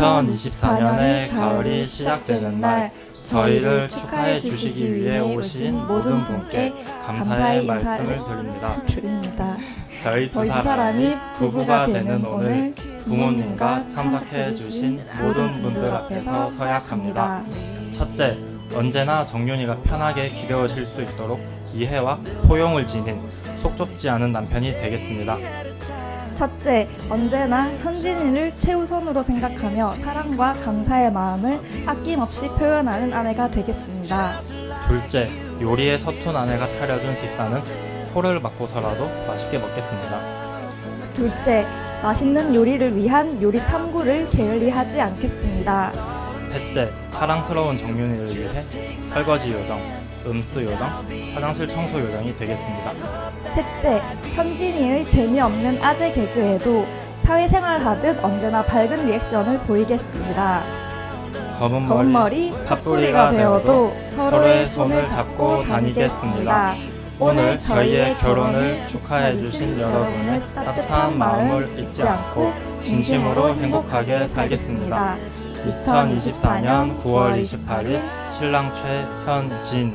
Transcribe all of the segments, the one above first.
2024년의 가을이 시작되는 날 저희를 축하해 주시기 위해 오신 모든 분께 감사의 말씀을 드립니다. 드립니다. 저희 두 사람이 부부가 되는 오늘 부모님과 참석해 주신 모든 분들 앞에서 서약합니다. 첫째, 언제나 정윤이가 편하게 기대어실 수 있도록 이해와 포용을 지닌 속 좁지 않은 남편이 되겠습니다. 첫째, 언제나 현진이를 최우선으로 생각하며 사랑과 감사의 마음을 아낌없이 표현하는 아내가 되겠습니다. 둘째, 요리에 서툰 아내가 차려준 식사는 코를 막고서라도 맛있게 먹겠습니다. 둘째, 맛있는 요리를 위한 요리 탐구를 게을리하지 않겠습니다. 셋째, 사랑스러운 정윤이를 위해 설거지 요정, 음수 요정, 화장실 청소 요정이 되겠습니다. 셋째, 현진이의 재미없는 아재 개그에도 사회생활 하듯 언제나 밝은 리액션을 보이겠습니다. 검은 머리, 팥뿌리가 되어도 서로의 손을 잡고. 다니겠습니다. 오늘 저희의 결혼을 축하해 주신 여러분의 따뜻한 마음을 잊지 않고 진심으로 행복하게 살겠습니다. 2024년 9월 28일 신랑 최현진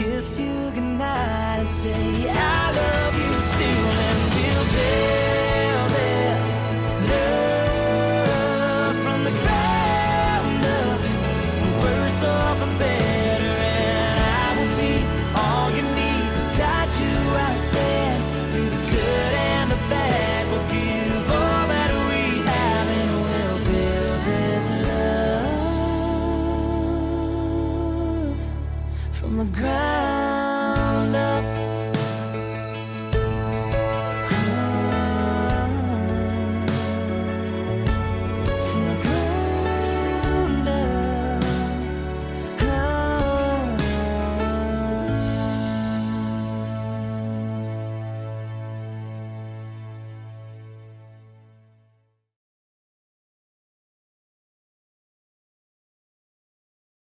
kiss you goodnight and say on the ground.